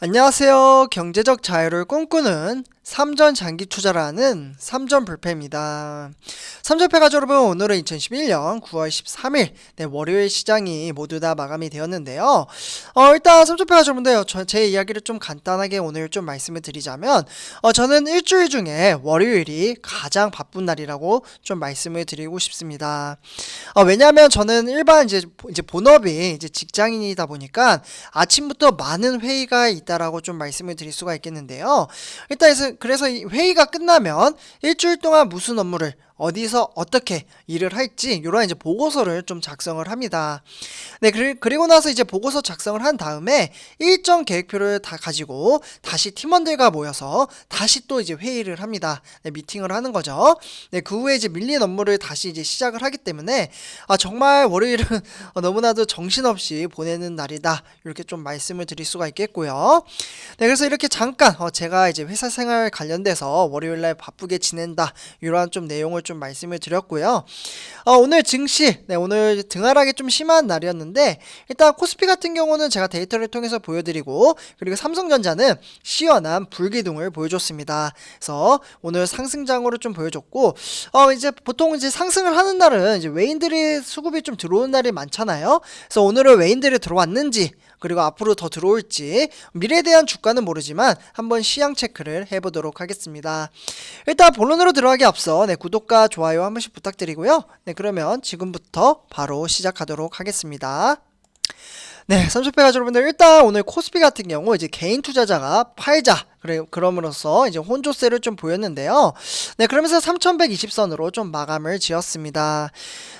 안녕하세요. 경제적 자유를 꿈꾸는 삼전 장기 투자라는 삼전 불패입니다. 삼전패 가족 여러분, 오늘은 2011년 9월 13일 네, 월요일 시장이 모두 다 마감이 되었는데요. 어, 일단 삼전패 가족 여러분들, 저- 제 이야기를 좀 간단하게 오늘 좀 말씀을 드리자면, 어, 저는 일주일 중에 월요일이 가장 바쁜 날이라고 좀 말씀을 드리고 싶습니다. 어, 왜냐하면 저는 일반 이제 이제 본업이 이제 직장인이다 보니까 아침부터 많은 회의가 있다라고 좀 말씀을 드릴 수가 있겠는데요. 일단 그래서- 회의가 끝나면 일주일 동안 무슨 업무를 어디서 어떻게 일을 할지 이런 이제 보고서를 좀 작성을 합니다. 네, 그리- 그리고 나서 이제 보고서 작성을 한 다음에 일정 계획표를 다 가지고 다시 팀원들과 모여서 다시 또 이제 회의를 합니다. 네, 미팅을 하는 거죠. 네, 그 후에 이제 밀린 업무를 다시 이제 시작을 하기 때문에 아 정말 월요일은 어, 너무나도 정신없이 보내는 날이다 이렇게 좀 말씀을 드릴 수가 있겠고요. 네, 그래서 이렇게 잠깐 어, 제가 이제 회사 생활 관련돼서 월요일 날 바쁘게 지낸다 이러한 좀 내용을 좀 말씀을 드렸고요. 어, 오늘 증시, 네, 오늘 등하락이 좀 심한 날이었는데 일단 코스피 같은 경우는 제가 데이터를 통해서 보여드리고 그리고 삼성전자는 시원한 불기둥을 보여줬습니다. 그래서 오늘 상승장으로 좀 보여줬고 어 이제 보통 이제 상승을 하는 날은 이제 외인들이 수급이 좀 들어오는 날이 많잖아요. 그래서 오늘은 외인들이 들어왔는지 그리고 앞으로 더 들어올지 미래에 대한 주가는 모르지만 한번 시향 체크를 해보도록 하겠습니다. 일단 본론으로 들어가기 앞서 네, 구독과 좋아요 한 번씩 부탁드리고요. 네 그러면 지금부터 바로 시작하도록 하겠습니다. 네, 삼십배 가족 여러분들 일단 오늘 코스피 같은 경우 이제 개인 투자자가 팔자 그래 그럼으로써 이제 혼조세를 좀 보였는데요. 네, 그러면서 3,120선으로 좀 마감을 지었습니다.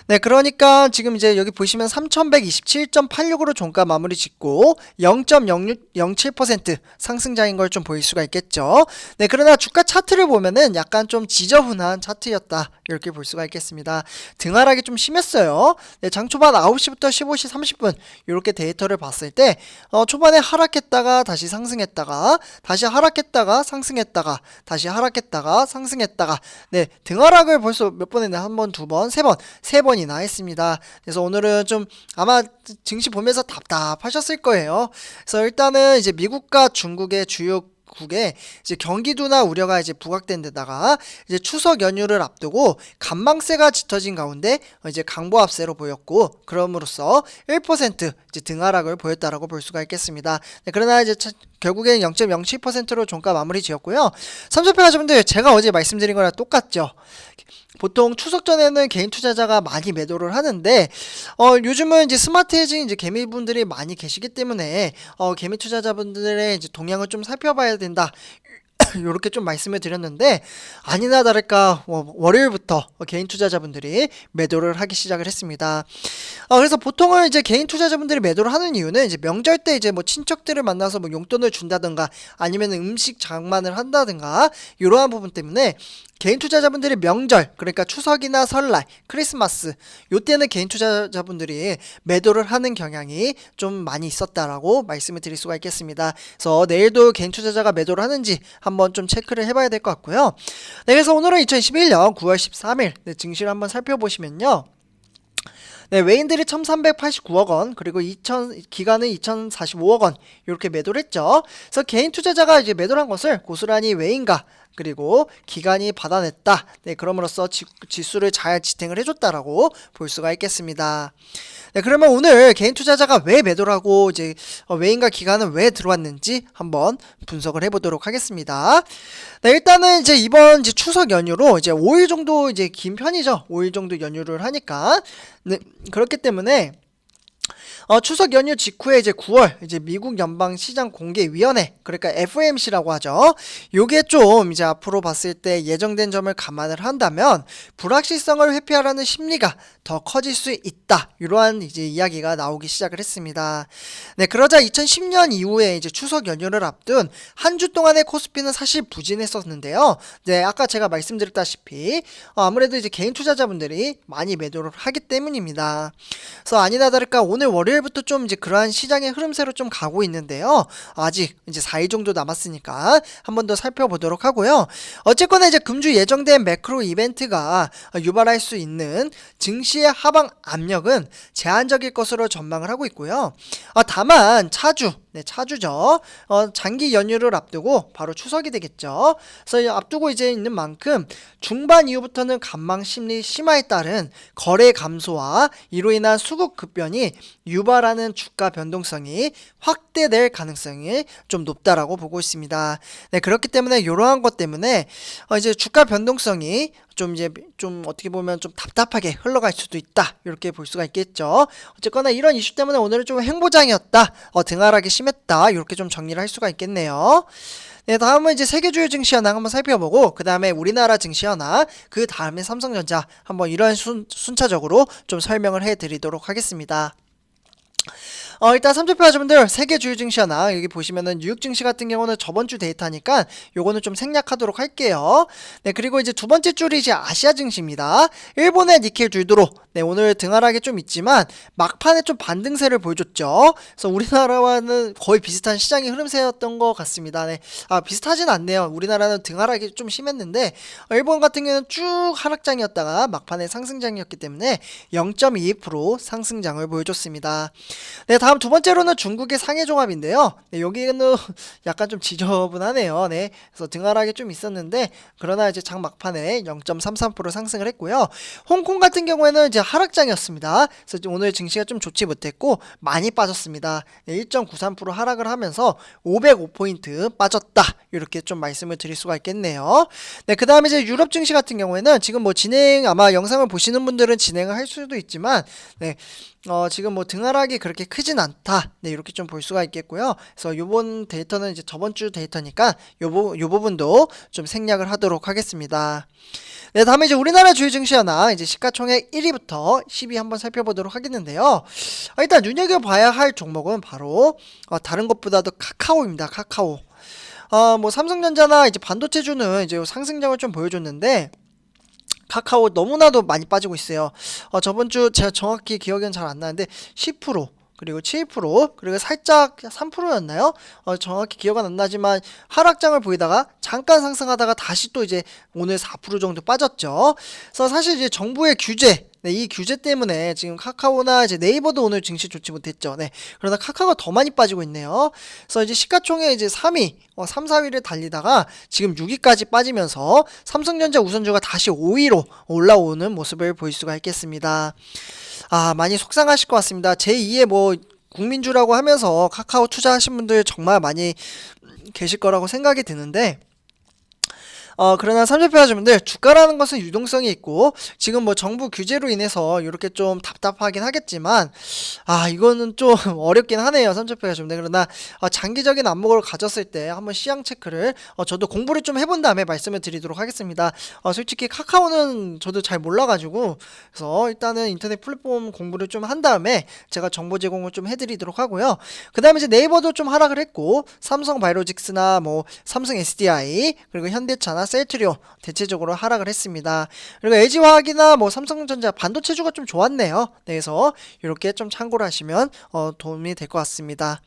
네, 그러니까 지금 이제 여기 보시면 3,127.86으로 종가 마무리 짓고 0.0607% 상승장인 걸 좀 보일 수가 있겠죠. 네, 그러나 주가 차트를 보면은 약간 좀 지저분한 차트였다 이렇게 볼 수가 있겠습니다. 등하락이 좀 심했어요. 네, 장 초반 9시부터 15시 30분 이렇게 데이터를 봤을 때 어, 초반에 하락했다가 다시 상승했다가 다시 하락 했다가 상승했다가 다시 하락했다가 상승했다가 네 등하락을 벌써 몇 번 했나 한 번, 두 번, 세 번, 세 번이나 했습니다. 그래서 오늘은 좀 아마 증시 보면서 답답하셨을 거예요. 그래서 일단은 이제 미국과 중국의 주요 국에 이제 경기도나 우려가 이제 부각된 데다가 이제 추석 연휴를 앞두고 간망세가 짙어진 가운데 이제 강보합세로 보였고 그럼으로써 1% 이제 등하락을 보였다라고 볼 수가 있겠습니다. 네, 그러나 이제 차- 결국엔 0.07%로 종가 마무리 지었고요. 삼성평 가족분들 제가 어제 말씀드린 거랑 똑같죠. 보통 추석 전에는 개인 투자자가 많이 매도를 하는데 어 요즘은 이제 스마트 헤징 이제 개미분들이 많이 계시기 때문에 어 개미 투자자분들의 이제 동향을 좀 살펴봐야 된다. 이렇게 좀 말씀을 드렸는데 아니나 다를까 어, 월요일부터 개인 투자자분들이 매도를 하기 시작을 했습니다. 어, 그래서 보통은 이제 개인 투자자분들이 매도를 하는 이유는 이제 명절 때 이제 뭐 친척들을 만나서 뭐 용돈을 준다든가 아니면 음식 장만을 한다든가 이러한 부분 때문에 개인 투자자분들이 명절 그러니까 추석이나 설날 크리스마스 요때는 개인 투자자분들이 매도를 하는 경향이 좀 많이 있었다라고 말씀을 드릴 수가 있겠습니다. 그래서 내일도 개인 투자자가 매도를 하는지 한번 좀 체크를 해봐야 될 것 같고요. 네, 그래서 오늘은 2011년 9월 13일 네, 증시를 한번 살펴보시면요. 네, 외인들이 1,389억 원, 그리고 2,000 기간은 2,045억 원 이렇게 매도를 했죠. 그래서 개인 투자자가 이제 매도를 한 것을 고스란히 외인가 그리고 기간이 받아냈다. 네, 그럼으로써 지, 지수를 잘 지탱을 해줬다라고 볼 수가 있겠습니다. 네, 그러면 오늘 개인 투자자가 왜 매도를 하고 이제 어, 외인과 기간은 왜 들어왔는지 한번 분석을 해보도록 하겠습니다. 네, 일단은 이제 이번 이제 추석 연휴로 이제 5일 정도 이제 긴 편이죠. 5일 정도 연휴를 하니까 네, 그렇기 때문에 어, 추석 연휴 직후에 이제 9월 이제 미국 연방 시장 공개 위원회 그러니까 FOMC라고 하죠. 요게 좀 이제 앞으로 봤을 때 예정된 점을 감안을 한다면 불확실성을 회피하라는 심리가 더 커질 수 있다. 이러한 이제 이야기가 나오기 시작을 했습니다. 네, 그러자 2010년 이후에 이제 추석 연휴를 앞둔 한 주 동안의 코스피는 사실 부진했었는데요. 네, 아까 제가 말씀드렸다시피 어, 아무래도 이제 개인 투자자분들이 많이 매도를 하기 때문입니다. 그래서 아니나 다를까 오늘 월요일 부터 좀 이제 그러한 시장의 흐름새로 좀 가고 있는데요. 아직 이제 4일 정도 남았으니까 한 번 더 살펴보도록 하고요. 어쨌거나 이제 금주 예정된 매크로 이벤트가 유발할 수 있는 증시의 하방 압력은 제한적일 것으로 전망을 하고 있고요. 어, 다만 차주 네, 차주죠. 어, 장기 연휴를 앞두고 바로 추석이 되겠죠. 그래서 이 앞두고 이제 있는 만큼 중반 이후부터는 간망 심리 심화에 따른 거래 감소와 이로 인한 수급 급변이 유발하는 주가 변동성이 확대될 가능성이 좀 높다라고 보고 있습니다. 네, 그렇기 때문에 이러한 것 때문에 어, 이제 주가 변동성이 좀 이제 좀 어떻게 보면 좀 답답하게 흘러갈 수도 있다 이렇게 볼 수가 있겠죠. 어쨌거나 이런 이슈 때문에 오늘은 좀 행보장이었다, 어, 등하락이 심했다 이렇게 좀 정리를 할 수가 있겠네요. 네, 다음은 이제 세계 주요 증시 현황 한번 살펴보고 그 다음에 우리나라 증시 현황, 그 다음에 삼성전자 한번 이런 순, 순차적으로 좀 설명을 해드리도록 하겠습니다. 어, 일단 삼천표 여러분들 세계 주요 증시 하나 여기 보시면은 뉴욕 증시 같은 경우는 저번 주 데이터니까 요거는 좀 생략하도록 할게요. 네, 그리고 이제 두 번째 줄이 이제 아시아 증시입니다. 일본의 니켈 줄도로 네, 오늘 등하락이 좀 있지만 막판에 좀 반등세를 보여줬죠. 그래서 우리나라와는 거의 비슷한 시장의 흐름세였던 것 같습니다. 네, 아 비슷하진 않네요. 우리나라는 등하락이 좀 심했는데 어, 일본 같은 경우는 쭉 하락장이었다가 막판에 상승장이었기 때문에 0.2% 상승장을 보여줬습니다. 네, 다음 두 번째로는 중국의 상해 종합인데요. 네, 여기는 약간 좀 지저분하네요. 네, 그래서 등하락이 좀 있었는데 그러나 이제 장 막판에 0.33% 상승을 했고요. 홍콩 같은 경우에는 이제 하락장이었습니다. 그래서 오늘 증시가 좀 좋지 못했고 많이 빠졌습니다. 네, 1.93% 하락을 하면서 505포인트 빠졌다. 이렇게 좀 말씀을 드릴 수가 있겠네요. 네, 그 다음에 이제 유럽 증시 같은 경우에는 지금 뭐 진행 아마 영상을 보시는 분들은 진행을 할 수도 있지만 네, 어, 지금 뭐 등하락이 그렇게 크진 않다. 네, 이렇게 좀 볼 수가 있겠고요. 그래서 요번 데이터는 이제 저번 주 데이터니까 요, 부, 요 부분도 좀 생략을 하도록 하겠습니다. 네, 다음에 이제 우리나라 주요 증시 하나 이제 시가총액 1위부터 10위 한번 살펴보도록 하겠는데요. 어, 일단 눈여겨봐야 할 종목은 바로 어, 다른 것보다도 카카오입니다. 카카오. 어, 뭐 삼성전자나 이제 반도체주는 이제 상승장을 좀 보여줬는데 카카오 너무나도 많이 빠지고 있어요. 어, 저번 주 제가 정확히 기억은 잘 안 나는데 10% 그리고 7% 그리고 살짝 3%였나요? 어, 정확히 기억은 안 나지만 하락장을 보이다가 잠깐 상승하다가 다시 또 이제 오늘 4% 정도 빠졌죠. 그래서 사실 이제 정부의 규제 네, 이 규제 때문에 지금 카카오나 이제 네이버도 오늘 증시 좋지 못했죠. 네. 그러나 카카오가 더 많이 빠지고 있네요. 그래서 이제 시가총액 이제 3위, 어, 3, 4위를 달리다가 지금 6위까지 빠지면서 삼성전자 우선주가 다시 5위로 올라오는 모습을 보일 수가 있겠습니다. 아, 많이 속상하실 것 같습니다. 제2의 뭐 국민주라고 하면서 카카오 투자하신 분들 정말 많이 계실 거라고 생각이 드는데 어, 그러나 삼재표하주분들 주가라는 것은 유동성이 있고 지금 뭐 정부 규제로 인해서 이렇게 좀 답답하긴 하겠지만 아 이거는 좀 어렵긴 하네요 삼재표하주분들 그러나 어, 장기적인 안목을 가졌을 때 한번 시향 체크를 어, 저도 공부를 좀 해본 다음에 말씀을 드리도록 하겠습니다. 어, 솔직히 카카오는 저도 잘 몰라가지고 그래서 일단은 인터넷 플랫폼 공부를 좀 한 다음에 제가 정보 제공을 좀 해드리도록 하고요. 그 다음에 이제 네이버도 좀 하락을 했고 삼성 바이오직스나 뭐 삼성 SDI 그리고 현대차나 셀트리온 대체적으로 하락을 했습니다. 그리고 LG화학이나 뭐 삼성전자 반도체주가 좀 좋았네요. 네, 그래서 이렇게 좀 참고를 하시면 어, 도움이 될 것 같습니다.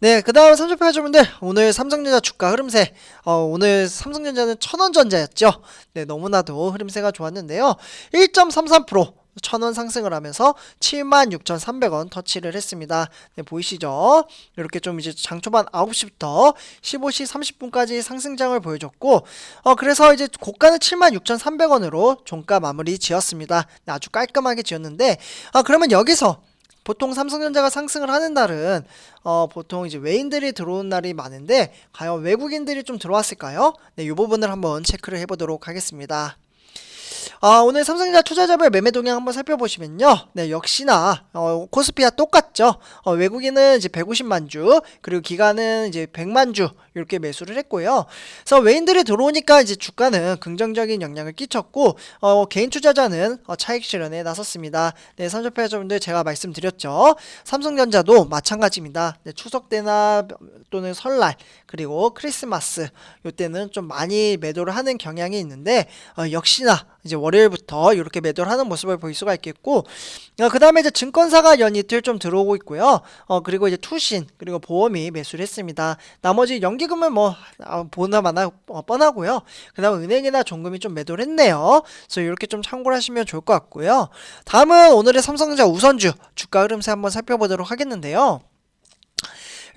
네, 그 다음 삼성표하주분들 오늘 삼성전자 주가 흐름세 어, 오늘 삼성전자는 천원전자였죠. 네, 너무나도 흐름세가 좋았는데요. 1.33% 천원 상승을 하면서 76,300원 터치를 했습니다. 네, 보이시죠? 이렇게 좀 이제 장 초반 9시부터 15시 30분까지 상승장을 보여줬고, 어, 그래서 이제 고가는 76,300원으로 종가 마무리 지었습니다. 네, 아주 깔끔하게 지었는데, 아, 그러면 여기서 보통 삼성전자가 상승을 하는 날은 어, 보통 이제 외인들이 들어온 날이 많은데 과연 외국인들이 좀 들어왔을까요? 네, 이 부분을 한번 체크를 해보도록 하겠습니다. 아, 오늘 삼성전자 투자자별 매매 동향 한번 살펴보시면요. 네, 역시나 어, 코스피와 똑같죠. 어, 외국인은 이제 150만 주, 그리고 기간은 이제 100만 주 이렇게 매수를 했고요. 그래서 외인들이 들어오니까 이제 주가는 긍정적인 영향을 끼쳤고 어, 개인 투자자는 어, 차익 실현에 나섰습니다. 네, 삼성패자분들 제가 말씀드렸죠. 삼성전자도 마찬가지입니다. 네, 추석 때나 또는 설날 그리고 크리스마스 이때는 좀 많이 매도를 하는 경향이 있는데 어, 역시나 이제 월요일부터 이렇게 매도를 하는 모습을 볼 수가 있겠고 어, 그 다음에 이제 증권사가 연 이틀 좀 들어오고 있고요. 어, 그리고 이제 투신 그리고 보험이 매수를 했습니다. 나머지 연기금은 뭐 아, 보나 마나 어, 뻔하고요. 그 다음 은행이나 종금이 좀 매도를 했네요. 그래서 이렇게 좀 참고를 하시면 좋을 것 같고요. 다음은 오늘의 삼성전자 우선주 주가 흐름세 한번 살펴보도록 하겠는데요.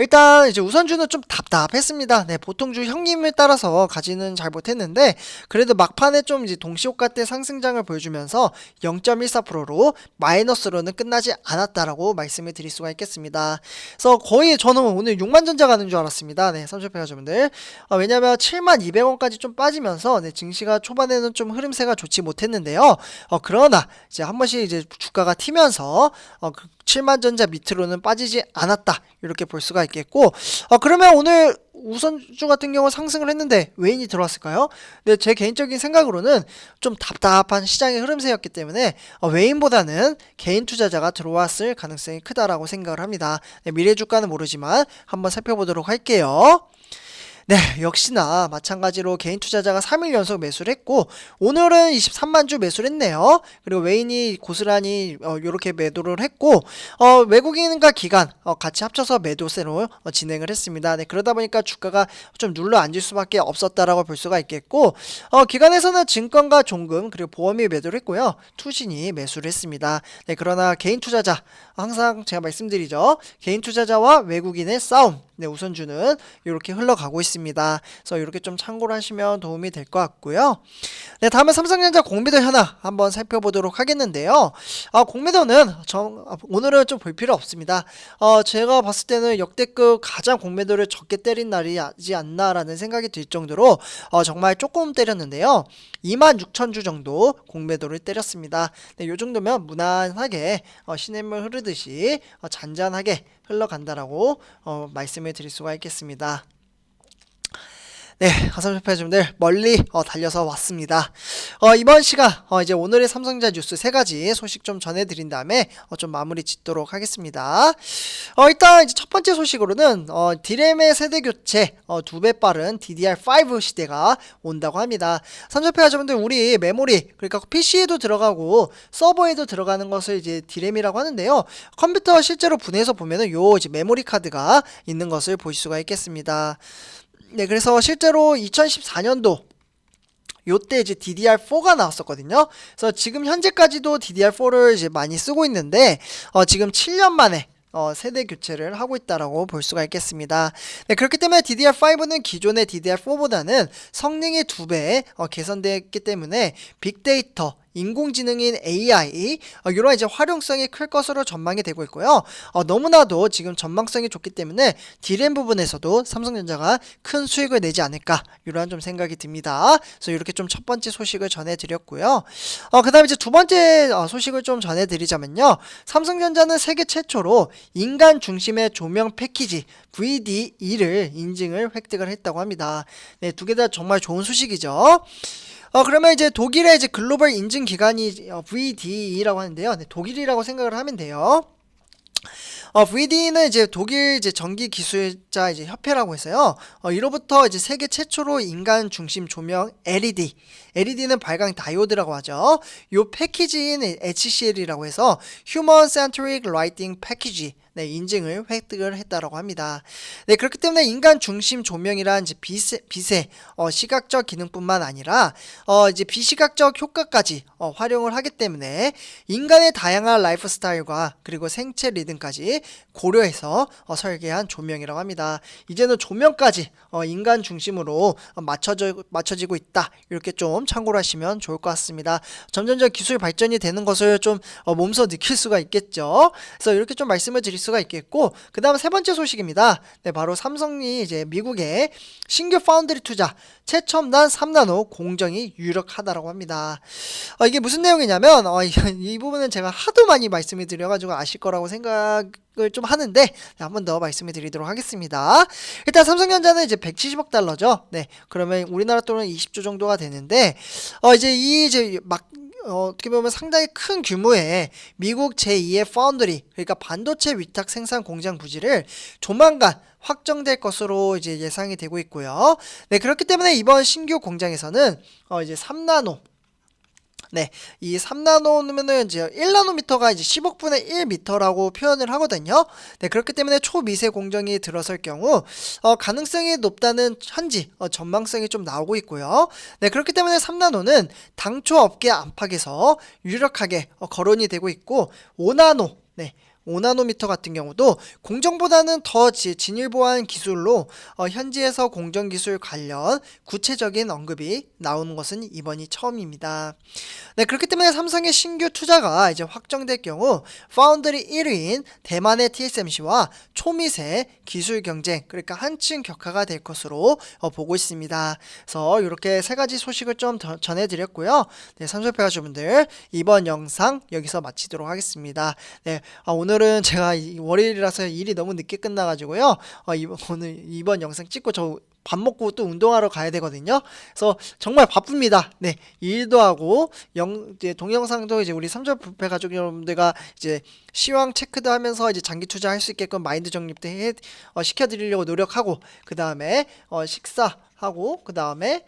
일단 이제 우선주는 좀 답답했습니다. 네, 보통주 형님을 따라서 가지는 잘 못했는데 그래도 막판에 좀 이제 동시호가 때 상승장을 보여주면서 0.14%로 마이너스로는 끝나지 않았다라고 말씀을 드릴 수가 있겠습니다. 그래서 거의 저는 오늘 6만 전자 가는 줄 알았습니다. 네, 삼촌 패가족분들. 어, 왜냐면 7만 200원까지 좀 빠지면서 네, 증시가 초반에는 좀 흐름세가 좋지 못했는데요. 어, 그러나 이제 한 번씩 이제 주가가 튀면서 어, 그 7만 전자 밑으로는 빠지지 않았다. 이렇게 볼 수가 있겠고, 어, 그러면 오늘 우선주 같은 경우 상승을 했는데 외인이 들어왔을까요? 네, 제 개인적인 생각으로는 좀 답답한 시장의 흐름세였기 때문에 어, 외인보다는 개인 투자자가 들어왔을 가능성이 크다라고 생각을 합니다. 네, 미래 주가는 모르지만 한번 살펴보도록 할게요. 네, 역시나 마찬가지로 개인 투자자가 3일 연속 매수를 했고 오늘은 23만 주 매수를 했네요. 그리고 외인이 고스란히 어, 이렇게 매도를 했고 어, 외국인과 기관 어, 같이 합쳐서 매도세로 어, 진행을 했습니다. 네, 그러다 보니까 주가가 좀 눌러 앉을 수밖에 없었다라고 볼 수가 있겠고 어, 기관에서는 증권과 종금 그리고 보험이 매도를 했고요. 투신이 매수를 했습니다. 네, 그러나 개인 투자자 항상 제가 말씀드리죠. 개인 투자자와 외국인의 싸움 네, 우선주는 이렇게 흘러가고 있습니다. 그래서 이렇게 좀 참고를 하시면 도움이 될 것 같고요. 네, 다음은 삼성전자 공매도 현황 한번 살펴보도록 하겠는데요. 아, 공매도는 정, 아, 오늘은 좀 볼 필요 없습니다. 어, 제가 봤을 때는 역대급 가장 공매도를 적게 때린 날이지 않나라는 생각이 들 정도로 어, 정말 조금 때렸는데요. 2만 6천 주 정도 공매도를 때렸습니다. 네, 요 정도면 무난하게 어, 시냇물 흐르듯이 어, 잔잔하게 흘러간다라고 어, 말씀을 드릴 수가 있겠습니다. 네, 하삼십팔점들 멀리 어, 달려서 왔습니다. 어, 이번 시간 어, 이제 오늘의 삼성전자 뉴스 세 가지 소식 좀 전해드린 다음에 어, 좀 마무리 짓도록 하겠습니다. 어, 일단 이제 첫 번째 소식으로는 어, 디램의 세대 교체 어, 두 배 빠른 DDR5 시대가 온다고 합니다. 삼성패 가족분들 우리 메모리 그러니까 PC에도 들어가고 서버에도 들어가는 것을 이제 디램이라고 하는데요. 컴퓨터 실제로 분해서 보면은 요 이제 메모리 카드가 있는 것을 볼 수가 있겠습니다. 네, 그래서 실제로 2014년도 요때 이제 DDR4가 나왔었거든요. 그래서 지금 현재까지도 DDR4를 이제 많이 쓰고 있는데 어, 지금 7년 만에 어, 세대 교체를 하고 있다라고 볼 수가 있겠습니다. 네, 그렇기 때문에 DDR5는 기존의 DDR4보다는 성능이 두배 어, 개선되었기 때문에 빅데이터 인공지능인 AI 어, 이런 이제 활용성이 클 것으로 전망이 되고 있고요. 어, 너무나도 지금 전망성이 좋기 때문에 디램 부분에서도 삼성전자가 큰 수익을 내지 않을까 이러한 좀 생각이 듭니다. 그래서 이렇게 좀 첫 번째 소식을 전해드렸고요. 어, 그다음에 이제 두 번째 어, 소식을 좀 전해드리자면요. 삼성전자는 세계 최초로 인간 중심의 조명 패키지 VD2를 인증을 획득을 했다고 합니다. 네, 두 개 다 정말 좋은 소식이죠. 어 그러면 이제 독일의 이제 글로벌 인증 기관이 어, VDE라고 하는데요. 네, 독일이라고 생각을 하면 돼요. 어, VD는 이제 독일 이제 전기 기술자 이제 협회라고 해서요. 어, 이로부터 이제 세계 최초로 인간 중심 조명 LED, LED는 발광 다이오드라고 하죠. 요 패키지인 HCL이라고 해서 Human Centric Lighting Package 네, 인증을 획득을 했다라고 합니다. 네, 그렇기 때문에 인간 중심 조명이란 이제 빛의, 빛의 어, 시각적 기능뿐만 아니라 어, 이제 비시각적 효과까지 어, 활용을 하기 때문에 인간의 다양한 라이프 스타일과 그리고 생체 리듬까지 고려해서 어, 설계한 조명이라고 합니다. 이제는 조명까지 어, 인간 중심으로 어, 맞춰져 맞춰지고 있다. 이렇게 좀 참고를 하시면 좋을 것 같습니다. 점점점 기술 발전이 되는 것을 좀 어, 몸소 느낄 수가 있겠죠. 그래서 이렇게 좀 말씀을 드릴 수가 있겠고 그 다음 세 번째 소식입니다. 네, 바로 삼성이 이제 미국의 신규 파운드리 투자 최첨단 3나노 공정이 유력하다라고 합니다. 어, 이게 무슨 내용이냐면 어, 이, 이 부분은 제가 하도 많이 말씀을 드려가지고 아실 거라고 생각 을좀 하는데 한번 더 말씀을 드리도록 하겠습니다. 일단 삼성전자는 이제 170억 달러죠. 네, 그러면 우리나라 돈은 20조 정도가 되는데 어, 이제 이 이제 막 어, 어떻게 보면 상당히 큰 규모의 미국 제2의 파운드리 그러니까 반도체 위탁 생산 공장 부지를 조만간 확정될 것으로 이제 예상이 되고 있고요. 네, 그렇기 때문에 이번 신규 공장에서는 어, 이제 3나노 네, 이 3나노면은 이제 1나노미터가 이제 10억분의 1미터라고 표현을 하거든요. 네, 그렇기 때문에 초미세 공정이 들어설 경우 어, 가능성이 높다는 현지 어, 전망성이 좀 나오고 있고요. 네, 그렇기 때문에 3나노는 당초 업계 안팎에서 유력하게 어, 거론이 되고 있고 5나노 네, 5나노미터 같은 경우도 공정보다는 더 지- 진일보한 기술로 어, 현지에서 공정 기술 관련 구체적인 언급이 나오는 것은 이번이 처음입니다. 네, 그렇기 때문에 삼성의 신규 투자가 이제 확정될 경우 파운드리 1위인 대만의 TSMC와 초미세 기술 경쟁, 그러니까 한층 격화가 될 것으로 어, 보고 있습니다. 그래서 이렇게 세 가지 소식을 좀 더- 전해드렸고요. 네, 삼성패 가족분들 이번 영상 여기서 마치도록 하겠습니다. 네, 아, 오늘 은 제가 이- 월요일이라서 일이 너무 늦게 끝나가지고요. 어, 이번, 오늘 이번 영상 찍고 저밥 먹고 또 운동하러 가야 되거든요. 그래서 정말 바쁩니다. 네, 일도 하고 영 이제 동영상도 이제 우리 삼절 부패 가족 여러분들과 이제 시황 체크도 하면서 이제 장기 투자할 수 있게끔 마인드 정립도 해 어, 시켜드리려고 노력하고 그 다음에 어, 식사 하고 그 다음에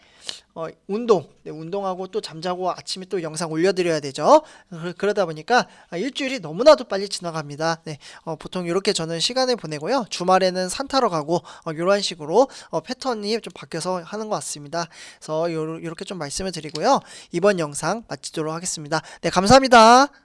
어, 운동, 네, 운동하고 또 잠자고 아침에 또 영상 올려드려야 되죠. 그- 그러다 보니까 아, 일주일이 너무나도 빨리 지나갑니다. 네, 어, 보통 이렇게 저는 시간을 보내고요. 주말에는 산 타러 가고 어, 이런 식으로 어, 패턴 이 좀 바뀌어서 하는 것 같습니다. 그래서 요, 이렇게 좀 말씀을 드리고요. 이번 영상 마치도록 하겠습니다. 네, 감사합니다.